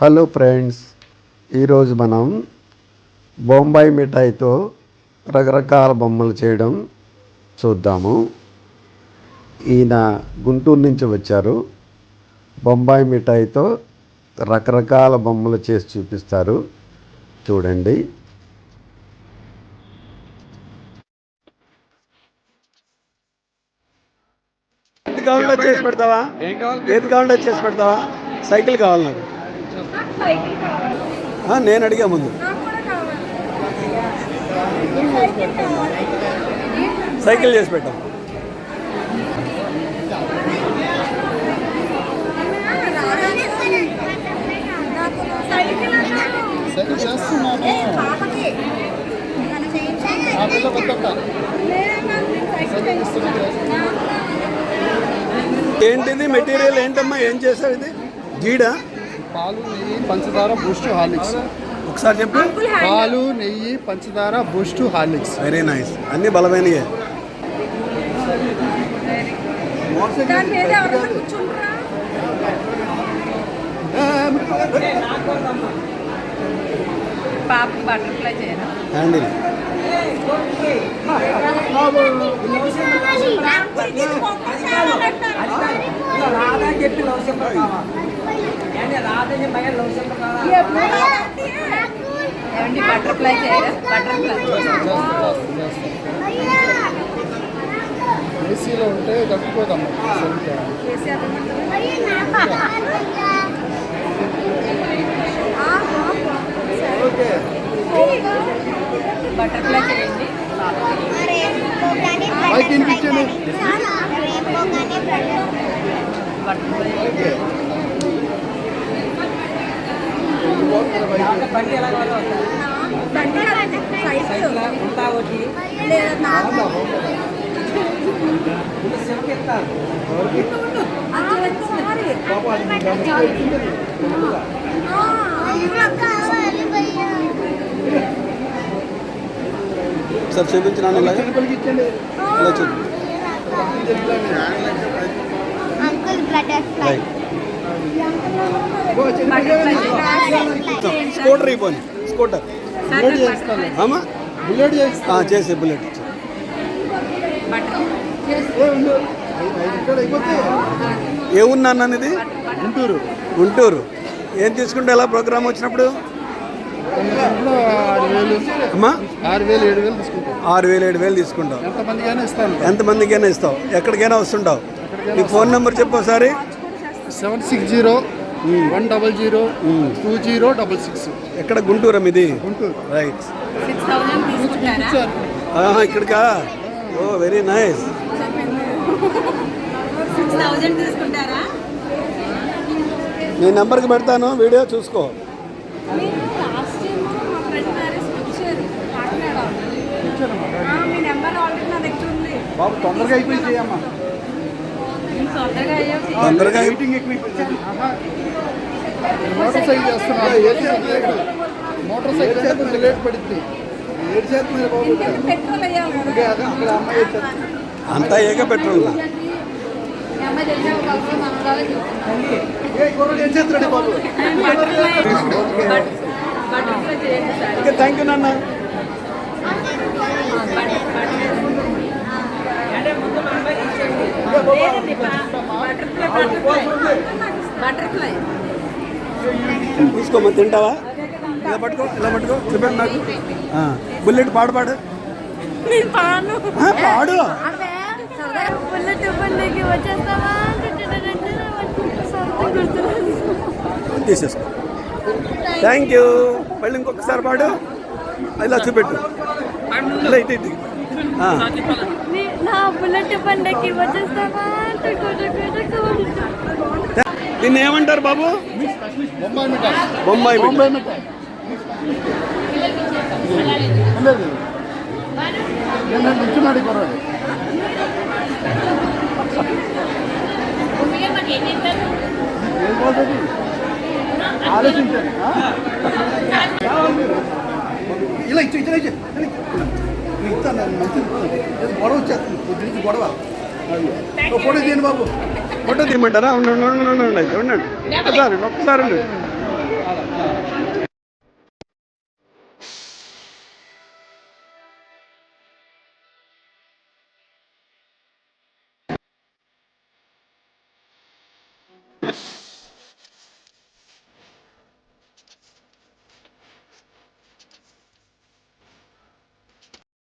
Hello friends ఈరోజు మనం బొంబాయి మిఠాయితో రకరకాల బొమ్మలు చేయడం చూద్దాము. ఈయన గుంటూరు నుంచి వచ్చారు. బొంబాయి మిఠాయితో రకరకాల బొమ్మలు చేసి చూపిస్తారు. చూడండి. ఏది కావాలంటే చేసి పెడతావా? ఏది కావాలంటే చేసి పెడతావా? సైకిల్ కావాలి నాకు. నేను అడిగా ముందు. సైకిల్ చేసి పెట్టాం. ఏంటిది మెటీరియల్? ఏంటమ్మా? ఏం చేశారు ఇది? గీడ పాలు నెయ్యి పంచదార బూస్ట్ హార్లిక్స్. ఒకసారి చెప్పు. పాలు నెయ్యి పంచదార బూస్ట్ హార్లిక్స్. వెరీ నైస్ అన్ని బలమైనయే. పాప బటర్ఫ్లై చేయరా? హ్యాండిల్ చేయరా బటర్ఫ్లై ఏసీలో ఉంటే అర్థమంటారా బటర్ఫ్లై చేయండి. బటర్ఫ్లై లేదా నాకు సార్ చూపించిన ఇలాగా ఇలా చూపి అంకుల్ బటర్ఫ్లై రైట్ బటర్ఫ్లై చేయండి స్కూటర్ అయిపోయి స్కూటర్. బుల్లెట్ చేస్తాను. అమ్మా. బుల్లెట్ చేస్తాను చేసే బుల్లెట్. బటర్ ఏ ఉండు. ఐదు ఇక్కడ అయిపోతే. ఏ ఊరు నాన్న ఇది గుంటూరు. గుంటూరు. ఏం తీసుకుంటే ఎలా ప్రోగ్రామ్ వచ్చినప్పుడు? ఆరు వేలు. ఏడు వేలు తీసుకుంటావు. ఎంతమందికైనా ఇస్తావు. ఎక్కడికైనా వస్తుంటావు. నీ ఫోన్ నెంబర్ చెప్పు ఒకసారి. Seven six zero one double zero two zero double six. ఎక్కడ గుంటూరు ఇది గుంటూరు. రైట్ ఇక్కడికా? Oh very nice. Six thousand తీసుకుంటారా? నీ నెంబర్కి పెడతాను వీడియో చూసుకో. మీరు లాస్ట్ టైం మా ఫ్రెండ్ మ్యారేజ్ వచ్చారు కాకినాడ ఆ, మీ నెంబర్ ఆల్రెడీ నా దగ్గర ఉంది. బాబు తొందరగా అయిపోయి చేయమ్మా. నేను తొందరగా మోటార్ సైకిల్ చేస్తున్నా మోటార్ సైకిల్ అంటే కొంచెం లేట్ పడుద్ది. ఏడు చేస్తున్నారు బాబు ఇంకెందుకు పెట్రోల్ అయ్యాలి కదా ఇంకా అదే అక్కడ అమ్మాయి వచ్చేస్తుంది. అంతా ఏక పెట్రోల్ మీ అమ్మాయి తెలిసిన ఒక అవసరం మన ద్వారా చూస్తుంది ఏ కుర్రాడు ఏం చేస్తున్నాడు బాబు బటర్ఫ్లై చేయండి సార్ ఓకే థ్యాంక్ యూ నాన్న బటర్ఫ్లై తీసుకోమా తింటావా? ఇలా పట్టుకో ఇలా పట్టుకో. చెప్పండి నాకు. ఆ, బుల్లెట్ పాడు పాడు. నేను పాను ఆ, పాడు. తీసేసుకో. థ్యాంక్ యూ మళ్ళీ ఇంకొకసారి పాడు. ఇలా చూపెట్టు. ఇలా ఇటు ఇటు. నీ- బుల్లెట్ బండికి వచ్చేస్తావా? దీన్ని ఏమంటారు బాబు? బొంబాయి బొంబాయి ఆలోచించాను? ఇలా ఇచ్చు ఇచ్చు ఇచ్చు. ఇస్తాను మంచిది గొడవ వచ్చేస్తుంది. నుంచి గొడవ. ఫోటో తీయండి బాబు. ఫోటో తీయమంటారా? ఉండండి ఉండండి ఉండండి ఉండండి ఒక్కసారి ఒక్కసారి ఉండండి Yes.